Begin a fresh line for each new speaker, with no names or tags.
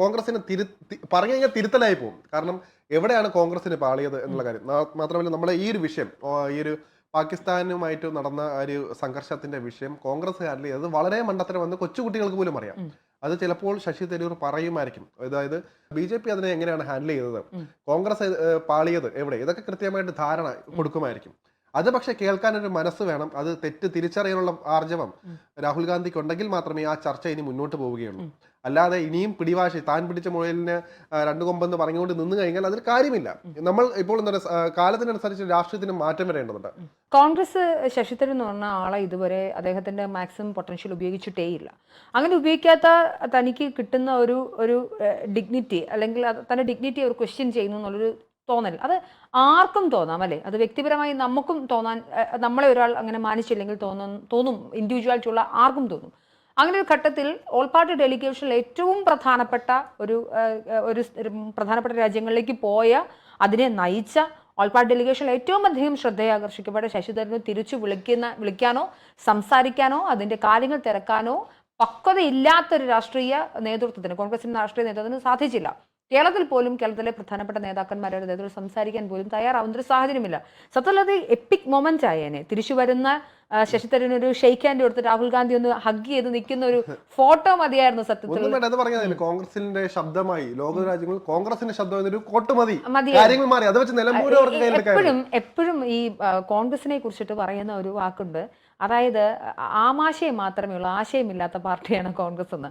കോൺഗ്രസിന് തിരു പറഞ്ഞു കഴിഞ്ഞാൽ തിരുത്തലായി പോകും. കാരണം എവിടെയാണ് കോൺഗ്രസിന് പാളിയത് എന്നുള്ള കാര്യം. മാത്രമല്ല നമ്മളെ ഈ ഒരു വിഷയം ഈ ഒരു പാകിസ്ഥാനുമായിട്ട് നടന്ന ഒരു സംഘർഷത്തിന്റെ വിഷയം കോൺഗ്രസ് ഹാൻഡിൽ ചെയ്തത് വളരെ മണ്ടത്തരമെന്ന് കൊച്ചുകുട്ടികൾക്ക് പോലും അറിയാം. അത് ചിലപ്പോൾ ശശി തരൂർ പറയുമായിരിക്കും. അതായത് ബി ജെ പി അതിനെ എങ്ങനെയാണ് ഹാൻഡിൽ ചെയ്തത്? കോൺഗ്രസ് പാളിയത് എവിടെ? ഇതൊക്കെ കൃത്യമായിട്ട് ധാരണ കൊടുക്കുമായിരിക്കും. അത് പക്ഷെ കേൾക്കാൻ ഒരു മനസ്സ് വേണം. അത് തെറ്റ് തിരിച്ചറിയാനുള്ള ആർജവം രാഹുൽ ഗാന്ധിക്ക് ഉണ്ടെങ്കിൽ മാത്രമേ ആ ചർച്ച ഇനി മുന്നോട്ട് പോവുകയുള്ളൂ. അല്ലാതെ ഇനിയും പിടിവാശി താൻ പിടിച്ച മുഴലിന് രണ്ടു കൊമ്പെന്ന് പറഞ്ഞുകൊണ്ട് നിന്ന് കഴിഞ്ഞാൽ അതിൽ കാര്യമില്ല. നമ്മൾ ഇപ്പോൾ എന്താ കാലത്തിനനുസരിച്ച് രാഷ്ട്രീയത്തിന് മാറ്റം വരേണ്ടതുണ്ട്.
കോൺഗ്രസ് ശശി തരൂർ എന്ന് പറഞ്ഞ ആളെ ഇതുവരെ അദ്ദേഹത്തിന്റെ മാക്സിമം പൊട്ടൻഷ്യൽ ഉപയോഗിച്ചിട്ടേ ഇല്ല. അങ്ങനെ ഉപയോഗിക്കാത്ത തനിക്ക് കിട്ടുന്ന ഒരു ഒരു ഡിഗ്നിറ്റി അല്ലെങ്കിൽ തന്റെ ഡിഗ്നിറ്റി ഒരു ക്വസ്റ്റ്യൻ ചെയ്യുന്നു എന്നുള്ളൊരു തോന്നൽ അത് ആർക്കും തോന്നാം അല്ലേ? അത് വ്യക്തിപരമായി നമുക്കും തോന്നാൻ നമ്മളെ ഒരാൾ അങ്ങനെ മാനിച്ചില്ലെങ്കിൽ തോന്നും തോന്നും. ഇൻഡിവിജ്വാലിറ്റി ഉള്ള ആർക്കും തോന്നും. അങ്ങനെ ഒരു ഘട്ടത്തിൽ ഓൾ പാർട്ടി ഡെലിഗേഷനിൽ ഏറ്റവും പ്രധാനപ്പെട്ട ഒരു ഒരു പ്രധാനപ്പെട്ട രാജ്യങ്ങളിലേക്ക് പോയ അതിനെ നയിച്ച ഓൾ പാർട്ടി ഡെലിഗേഷനിൽ ഏറ്റവും അധികം ശ്രദ്ധയാകർഷിക്കപ്പെട്ട ശശി തരൂരിനെ തിരിച്ചു വിളിക്കുന്ന വിളിക്കാനോ സംസാരിക്കാനോ അതിന്റെ കാര്യങ്ങൾ തിരക്കാനോ പക്വതയില്ലാത്തൊരു രാഷ്ട്രീയ നേതൃത്വത്തിന് കോൺഗ്രസിന്റെ രാഷ്ട്രീയ നേതൃത്വത്തിന് സാധിച്ചില്ല. കേരളത്തിൽ പോലും കേരളത്തിലെ പ്രധാനപ്പെട്ട നേതാക്കന്മാരുടെ നേതൃത്വം സംസാരിക്കാൻ പോലും തയ്യാറാവുന്ന ഒരു സാഹചര്യമില്ല. സത്യത്തിൽ അത് എപ്പിക് മൊമെന്റ് ആയേനെ തിരിച്ചു വരുന്ന ശശി തരൂരിന് ഒരു ഷെയ്ക്ക് ഹാൻഡ് കൊടുത്ത് രാഹുൽ ഗാന്ധി ഒന്ന് ഹഗ് ചെയ്ത് നിൽക്കുന്ന ഒരു ഫോട്ടോ മതിയായിരുന്നു സത്യത്തിൽ.
കോൺഗ്രസിന്റെ ശബ്ദമായി ലോക രാജ്യങ്ങൾ കോൺഗ്രസിന്റെ ശബ്ദം കോട്ട് മതി.
എപ്പോഴും എപ്പോഴും ഈ കോൺഗ്രസിനെ കുറിച്ചിട്ട് പറയുന്ന ഒരു വാക്കുണ്ട്. അതായത് ആമാശയം മാത്രമേ ഉള്ളൂ. ആശയമില്ലാത്ത പാർട്ടിയാണ് കോൺഗ്രസ് എന്ന്.